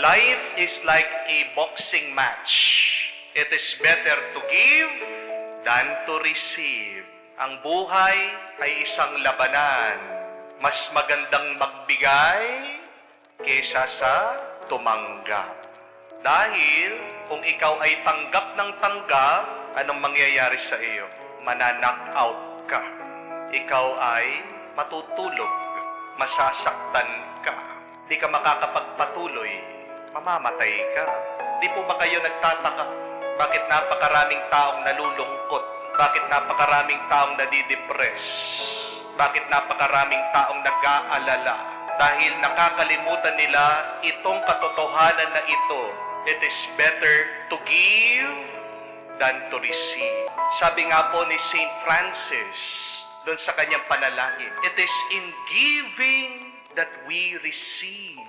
Life is like a boxing match. It is better to give than to receive. Ang buhay ay isang labanan. Mas magandang magbigay kesa sa tumanggap. Dahil kung ikaw ay tanggap ng tanggap, anong mangyayari sa iyo? Mananak out ka. Ikaw ay matutulog, masasaktan ka. Di ka makakapagpatuloy, mamamatay ka. Di po ba kayo nagtataka? Bakit napakaraming taong nalulungkot? Bakit napakaraming taong nadidepress? Bakit napakaraming taong nag-aalala? Dahil nakakalimutan nila itong katotohanan na ito. It is better to give than to receive. Sabi nga po ni St. Francis, doon sa kanyang panalangin, it is in giving that we receive.